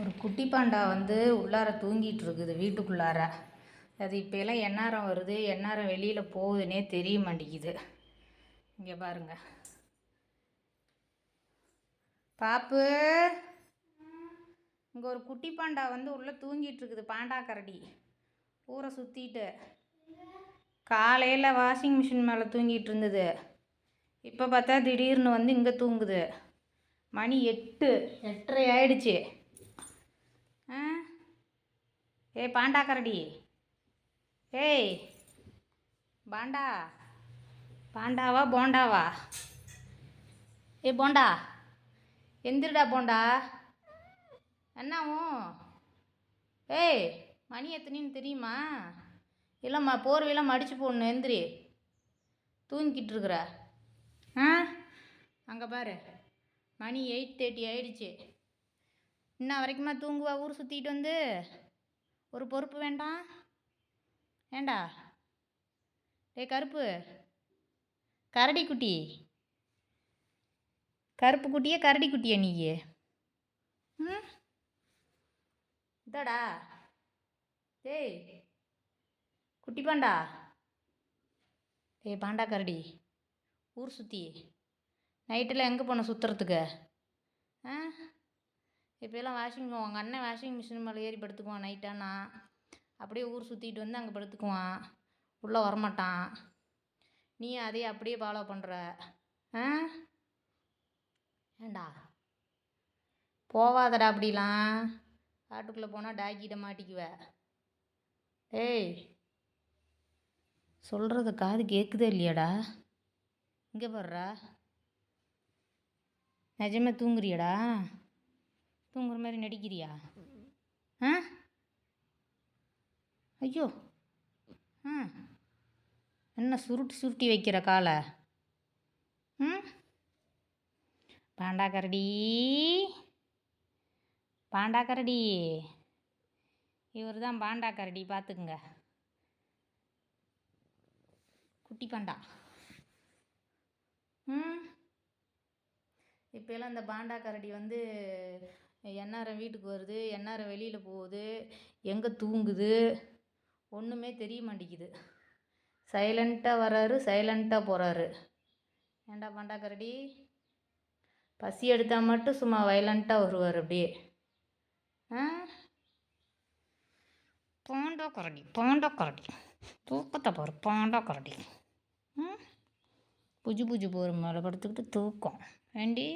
ஒரு குட்டி பாண்டா வந்து உள்ளார தூங்கிட்டு இருக்குது வீட்டுக்குள்ளார. அது இப்போ எல்லாம் எந்நேரம் வருது எந்நேரம் வெளியில் போகுதுன்னே தெரிய மாட்டேங்குது. இங்கே பாருங்க. பாப்பு இங்கே ஒரு குட்டி பாண்டா வந்து உள்ளே தூங்கிட்டு இருக்குது பாண்டா கரடி. ஊரை சுற்றிட்டு காலையில் வாஷிங் மிஷின் மேலே தூங்கிட்டு இருந்தது. இப்போ பார்த்தா திடீர்னு வந்து இங்கே தூங்குது. மணி எட்டு எட்டரை ஆயிடுச்சு. ஏய் பாண்டா கரடி ஏய் பாண்டா. பாண்டாவா போண்டாவா? ஏ போண்டா. எந்திருடா போண்டா. என்னாவும் ஏய் மணி எத்தனைன்னு தெரியுமா? இல்லைம்மா போர்வையெல்லாம் மடித்து போடணும் எந்திரி. தூங்கிக்கிட்டு இருக்கிற. ஆ? அங்கே பாரு. மணி எயிட் தேர்ட்டி ஆயிடுச்சு. இன்ன வரைக்குமா தூங்குவா? ஊர் சுற்றிட்டு வந்து. ஒரு பொறுப்பு வேண்டாம். ஏண்டா? டேய் கருப்பு. கரடி குட்டி. கருப்பு குட்டியே கரடி குட்டியா நீ ம்? இதாடா டேய் குட்டி பாண்டா. டேய் பாண்டா கரடி. ஊர் சுற்றி நைட்டில் எங்கே போன சுற்றுறதுக்கு ஆ? இப்போயெல்லாம் வாஷிங் உங்கள் அண்ணன் வாஷிங் மிஷின் மேலே ஏறி படுத்துக்குவான் நைட்டானா அப்படியே ஊர் சுற்றிட்டு வந்து அங்கே படுத்துக்குவான். உள்ளே வரமாட்டான். நீ அதையே அப்படியே ஃபாலோ பண்ணுற ஆ? ஏண்டா? போவாதடா அப்படிலாம். காட்டுக்குள்ளே போனால் டாக்கிட்ட மாட்டிக்குவ. ஏய் சொல்கிறது காது கேட்குதே இல்லையாடா? இங்கே பாடுறா நிஜமே தூங்குறியாடா? தூங்குற மாதிரி நடிக்கிறியா? ஆ? ஐயோ. ஆ. என்ன சுருட்டி சுருட்டி வைக்கிற காலை? ம்? பாண்டா கரடி. பாண்டா கரடி. இவர் தான் பாண்டா கரடி பார்த்துக்குங்க குட்டி பாண்டா. ம்? இப்போலாம் இந்த பாண்டா கரடி வந்து எந்நேரம் வீட்டுக்கு வருது எந்நேரம் வெளியில் போகுது எங்கே தூங்குது? ஒன்றுமே தெரிய மாட்டேங்குது. சைலண்ட்டாக வராரு சைலண்ட்டாக போகிறாரு ஏண்டா பாண்டா கரடி பசி எடுத்தால் மட்டும் சும்மா வைலண்ட்டாக வருவார் அப்படியே. ஆ? பாண்டா கரடி பாண்டா கரடி தூக்கத்தை பாரு பாண்டா கரடி ம்? புஜு புஜு போகிற மேலே படுத்துக்கிட்டு தூக்கம். ஏண்டி?